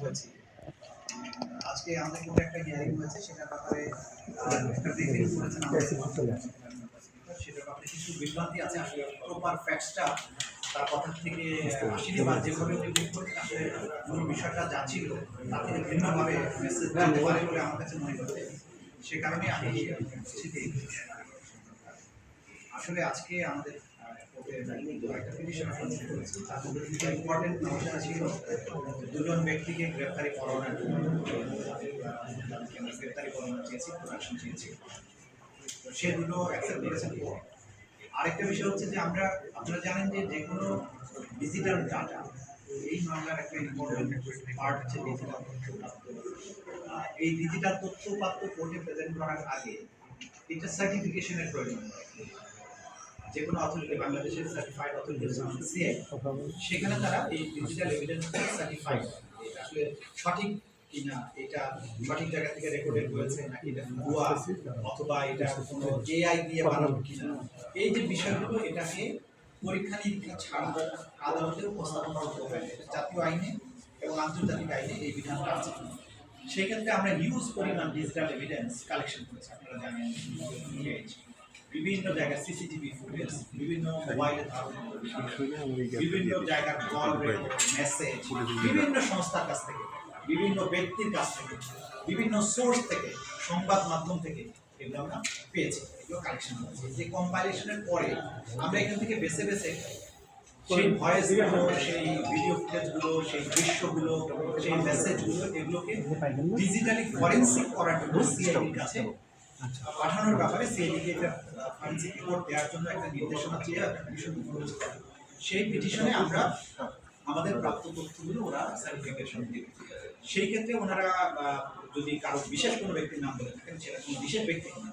হয়েছি। আজকে আমাদের কিন্তু একটা হিয়ারিং হয়েছে সেটার ব্যাপারে একটা ব্রিফিং করেছেন সেটার ব্যাপারে কিছু বিভ্রান্তি আছে আসলে প্রপার ফ্যাক্টসটা তার কথা থেকে আসেনি বা যেভাবে ব্রিফিং করেছেন আসলে মূল বিষয়টা যা ছিল তার থেকে ভিন্নভাবে মেসেজ দিতে পারে বলে আমার কাছে মনে হচ্ছে। সে কারণে আমি আসলে আজকে আমাদের দুজন ব্যক্তিকে গ্রেপ্তারি করানোর জন্য গ্রেপ্তারি করানো চেয়েছি প্রোডাকশন চেয়েছি তো সে দুটো অ্যাকসেপ্ট করেছেন আরেকটা বিষয় হচ্ছে যে আমরা আপনারা জানেন যে যে কোনো ডিজিটাল ডাটা এই মামলার একটা ইম্পর্টেন্ট পার্ট হচ্ছে ডিজিটাল এই ডিজিটাল তথ্য পাত্র কোর্টে প্রেজেন্ট করার আগে এটা সার্টিফিকেশনের প্রয়োজন হয়। অথরিটি বাংলাদেশের সার্টিফাইড অথরিটি সেখানে তারা এই ডিজিটাল এভিডেন্স সার্টিফাইড আসলে সঠিক কিনা, এটা সঠিক জায়গা থেকে রেকর্ডেড হয়েছে নাকি এটা অথবা এটা কোনো এআই দিয়ে বানানো কিনা। এই যে বিষয়গুলো, এটাকে পরীক্ষা নিরীক্ষা ছাড়া আদালতে উপস্থাপন করতে হবে জাতীয় আইনে এবং আন্তর্জাতিক আইনে এই বিধানটা আছে। সেক্ষেত্রে আমরা হিউজ পরিমাণ ডিজিটাল এভিডেন্স কালেকশন করেছি, আপনারা জানেন। বিভিন্ন জায়গায় সিসিটিভি ফুটেজ বিভিন্ন মোবাইলে ধারণ বিভিন্ন জায়গার কল মেসেজ বিভিন্ন সংস্থার কাছ থেকে বিভিন্ন ব্যক্তির কাছ থেকে বিভিন্ন সোর্স থেকে সংবাদ মাধ্যম থেকে এগুলো আমরা পেয়েছি এগুলো কালেকশন করেছি। যে কম্পাইলেশনের পরে আমরা এখান থেকে বেছে বেছে সেই ভয়েসগুলো সেই ভিডিও ফুটেজগুলো সেই দৃশ্যগুলো সেই মেসেজগুলো এগুলোকে ডিজিটালি ফরেন্সিক করার জন্য সিআইডির কাছে পাঠানোর ব্যাপারে সিআইডিকে দেওয়ার জন্য একটা নির্দেশনা চেয়ে সেই পিটিশনে আমরা আমাদের প্রাপ্ত তথ্যগুলো ওরা সার্টিফিকেশন দিবে সেই ক্ষেত্রে ওনারা যদি কারও বিশেষ কোনো ব্যক্তির নাম বলে থাকেন, সেটা কোনো বিশেষ ব্যক্তি না,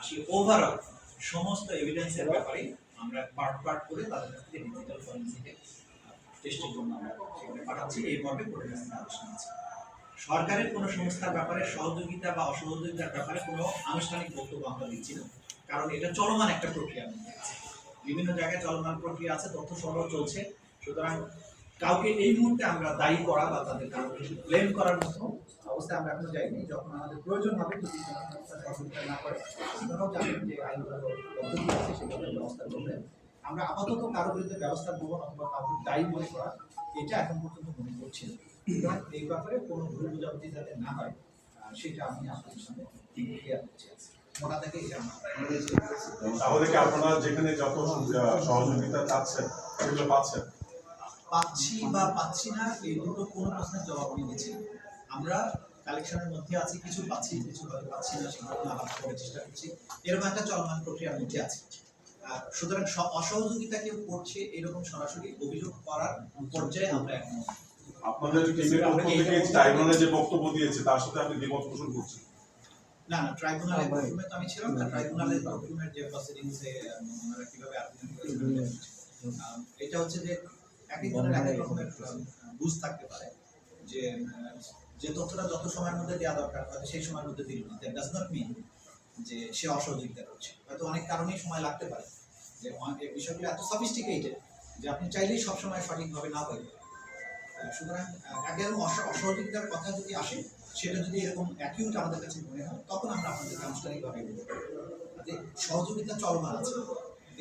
আসলে ওভারঅল সমস্ত এভিডেন্সের ব্যাপারে আমরা পার্ট পার্ট করে তাদের কাছ থেকে ডিজিটাল ফরেন্সিকে টেস্টের জন্য আমরা সেখানে পাঠাচ্ছি। এই মর্মে কাছে আলোচনা আছে। সরকারের কোনো সংস্থার ব্যাপারে সহযোগিতা বা অসহযোগিতার ব্যাপারে কোনো আনুষ্ঠানিক বক্তব্য আমরা দিচ্ছি না। কারণ এটা চলমান একটা প্রক্রিয়া। বিভিন্ন জায়গায় চলমান প্রক্রিয়া আছে, তথ্য সংগ্রহ চলছে। সুতরাং কাউকে এই মুহূর্তে আমরা দায়ী করা বা তাদের কাউকে ব্লেম করার মতো অবস্থায় আমরা এখনও যাইনি। যখন আমাদের প্রয়োজন হবে, যদি সহযোগিতা না করে আপনারাও জানেন যে আইনগত পদ্ধতি আছে সেগুলো ব্যবস্থা করবেন আমরা আপাতত কারও বিরুদ্ধে ব্যবস্থা গ্রহণ অথবা কাউকে দায়ী মনে করা, এটা এখন পর্যন্ত মনে করছি না। এই ব্যাপারে কোনো ভুল বোঝাবুঝি যাতে না হয় সেটা আমি আপনাদের সামনে ক্লিয়ার আমার তাহলে কি আপনারা যেখানে যত সহযোগিতা চাচ্ছেন সেগুলো পাচ্ছেন? পাচ্ছি বা পাচ্ছি না এই দুটো কোনো প্রশ্নের জবাব আমি দিচ্ছি আমরা কালেকশনের মধ্যে আছি কিছু পাচ্ছি কিছু হয়তো পাচ্ছি না সেগুলো আলাপ করার চেষ্টা করছি। এরকম একটা চলমান প্রক্রিয়ার মধ্যে আছে। সুতরাং অসহযোগিতা কেউ করছে এরকম সরাসরি অভিযোগ করার পর্যায়ে আমরা এখন আপনাদের টিমের পক্ষ থেকে ট্রাইব্যুনালে যে বক্তব্য দিয়েছে তার সাথে আপনি দ্বিমত পোষণ করছেন? না না ট্রাইব্যুনালের প্রথমে তো আমি ছিলাম না। ট্রাইব্যুনালের ডকুমেন্ট যে প্রসিডিংসে ওনারা কীভাবে আবেদন এটা হচ্ছে যে এক একজনের এক এক রকমের বুঝ থাকতে পারে যে যে তথ্যটা যত সময়ের মধ্যে দেওয়া দরকার হয়তো সেই সময়ের মধ্যে দিল না। দ্যাট ডাজ নট মিন যে সে অসহযোগিতা করছে। হয়তো অনেক কারণেই সময় লাগতে পারে যে বিষয়গুলো এত সফিস্টিকেটেড যে আপনি চাইলেই সবসময় সঠিকভাবে না হয়ে সুতরাং আহ, অসহযোগিতার কথা যদি আসে সেটা যদি এরকম অ্যাকিউট আমাদের কাছে মনে হয় তখন আমরা আপনাদেরকে আনুষ্ঠানিকভাবে বলব। যে সহযোগিতা চলমান আছে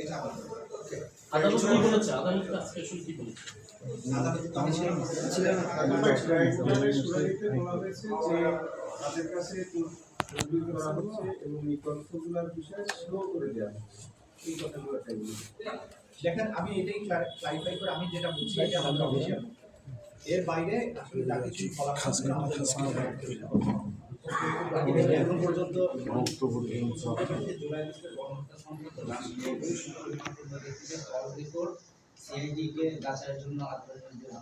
এটা আমাদের আদালত কি বলেছে? আদালত আজকে কি বলেছে? তাদের কাছে করা হচ্ছে এবং এই তথ্যগুলোর বিষয়ে স্লো করে দেওয়া হচ্ছে। এই কথাগুলো দেখেন আমি এটাই ক্লারিফাই করে আমি যেটা বলছি এটা আমাদের অফিসিয়াল এর বাইরে আসলে যা কিছু পর্যন্ত সিআইডিকে যাচাইয়ের জন্য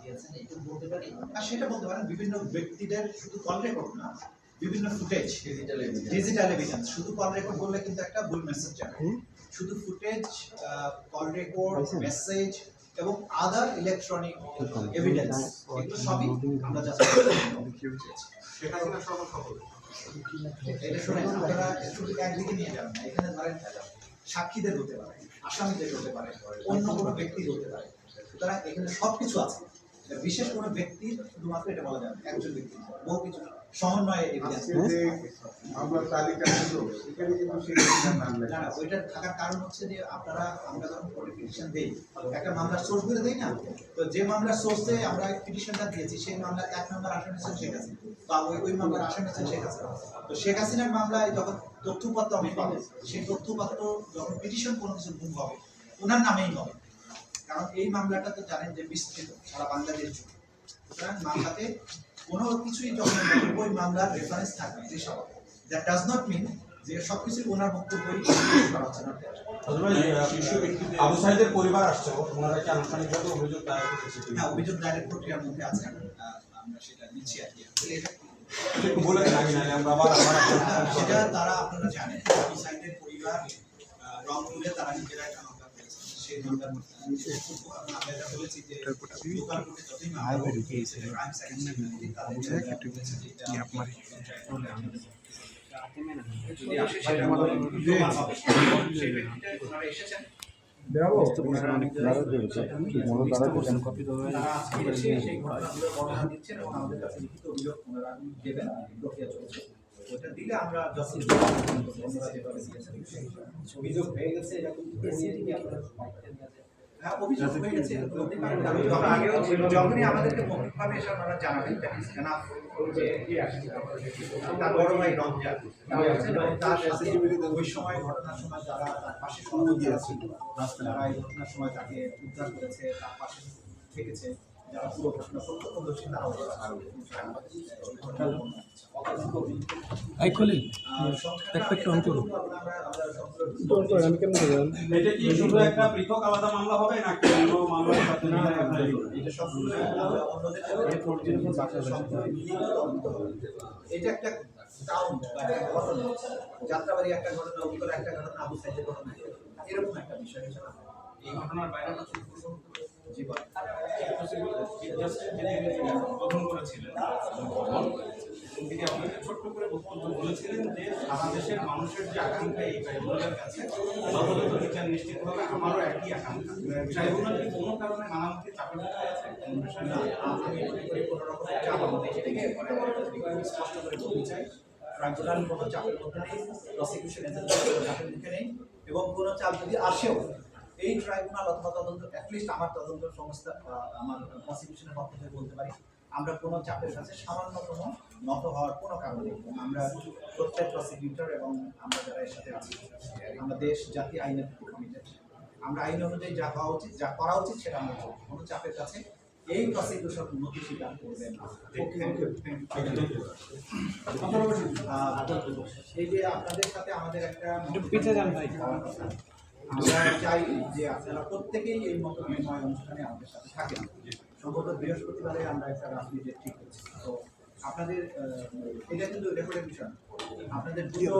দিয়েছেন বলতে পারি? আর সেটা বলতে পারেন বিভিন্ন ব্যক্তিদের শুধু কল রেকর্ড না বিভিন্ন ফুটেজ ডিজিটাল ডিজিটাল এভিডেন্স শুধু কল রেকর্ড বললে কিন্তু একটা ভুল মেসেজ যাবে শুধু ফুটেজ কল রেকর্ড মেসেজ এবং আদার ইলেকট্রনিক এভিডেন্স এগুলো সবই আমরা যা। এটা আপনারা শুধু একদিকে নিয়ে যাবেন এখানে ধরেন সাক্ষীদের হতে পারে আসামিদের হতে পারে অন্য কোনো ব্যক্তির হতে পারে। সুতরাং এখানে সব কিছু আছে। বিশেষ কোনো ব্যক্তির শুধুমাত্র এটা বলা যাবে একজন ব্যক্তি বহু কিছু সমন্বয়ে মামলার তালিকা ছিল সেখানে কিন্তু সেই নাম না আছে। থাকার কারণ হচ্ছে যে আপনারা আমরা যখন কোর্টে পিটিশন দেই একটা মামলার সোর্স ধরে দেই না? তো যে মামলার সোর্সে আমরা পিটিশনটা দিয়েছি সেই মামলার এক নম্বর আসামি ছিলেন শেখ হাসিনা। বা ওই ওই মামলার আসামি ছিলেন শেখ হাসিনা। তো শেখ হাসিনার মামলায় যখন তথ্যপত্র আমি পাবো সেই তথ্যপত্র যখন পিটিশন কোনো কিছু মুভ হবে ওনার নামেই হবে। কারণ এই মামলাটা তো জানেন যে বিস্তৃত সারা বাংলাদেশ জুড়ে। সুতরাং মামলাতে কোনো কিছুই যখন ওই মামলার রেফারেন্স থাকবে যে সব দ্যাট ডাজ নট মিন যে সব কিছুই ওনার বক্তব্যই আবু সাইদের পরিবার আসছে ওনারা কি আনুষ্ঠানিকভাবে অভিযোগ দায়ের করেছে হ্যাঁ অভিযোগ দায়ের প্রক্রিয়ার মধ্যে আছে আমরা সেটা নিচ্ছি আর কি। এটা আহ, সেটা তারা আপনারা জানেন পরিবার রংপুরে তারা নিজেরা সেই মধ্যে। বলেছি যে এবং আমাদের কাছে লিখিত অভিযোগ ওনারা দেবেন। প্রক্রিয়া চলছে। ওটা দিলে আমরা যখন অভিযোগ হয়ে গেছে এরকম? হ্যাঁ অভিযোগ হয়ে গেছে এরকম হতে পারে না। তবে আগেও ছিল যখনই আমাদেরকে মৌখিকভাবে এসে ওনারা জানাবেন দ্যাট ইজ এনাফ যে তার বড় ভাই রমজান তারা হচ্ছেন এবং তার সাথে ওই সময় ঘটনার সময় যারা তার পাশে যারা এই ঘটনার সময় তাকে উদ্ধার করেছে তার পাশে থেকেছে যারা পুরো ঘটনা প্রত্যক্ষদর্শী তারাও আই খলিল একটা একটা অন করো। আমি এটা একটা একটা যাত্রাবাড়ি একটা ঘটনা উত্তর একটা ঘটনা আবু সাইডের ঘটনা এরকম একটা বিষয় এই ঘটনার বাইরে জীবন তিনি আপনাকে ছোট্ট করে বক্তব্য বলেছিলেন যে সারা দেশের মানুষের যে আকাঙ্ক্ষা এই ট্রাইব্যুনালের কাছে, যথাযথ বিচার নিশ্চিত হবে, আমারও একই আকাঙ্ক্ষা। ট্রাইব্যুনাল কোনো কারণে নানামুখী চাপের মুখে আছে? স্পষ্ট করে বলতে চাই, ট্রাইব্যুনাল কোনো চাপের মধ্যে নেই প্রসিকিউশন এজেন্সি চাপের মুখে নেই, এবং কোনো চাপ যদি আসেও, এই ট্রাইব্যুনাল অথবা তদন্ত অ্যাটলিস্ট আমার তদন্ত সংস্থা আমার প্রসিকিউশনের পক্ষ থেকে বলতে পারি আমরা কোনো চাপের কাছে সামান্যতম নত হওয়ার কোনো কারণ নেই। আমরা প্রত্যেক প্রসিকিউটর এবং আমরা যারা এর সাথে আছি আমরা দেশ জাতি আইনের কমিটেড আমরা আইন অনুযায়ী যা হওয়া উচিত যা করা উচিত সেটা আমরা করব। কোনো চাপের কাছে এই প্রসিকিউশন উন্নতি স্বীকার করবেন না। এই যে আপনাদের সাথে আমাদের একটা। আমরা চাই যে আপনারা প্রত্যেকেই এই মত বিনিময় অনুষ্ঠানে আমাদের সাথে থাকেন। সম্ভবত বৃহস্পতিবারে আমরা একটা রাজনীতি ঠিক করছি। তো আপনাদের এটা কিন্তু রেকর্ডের বিষয়। আপনাদের দুটো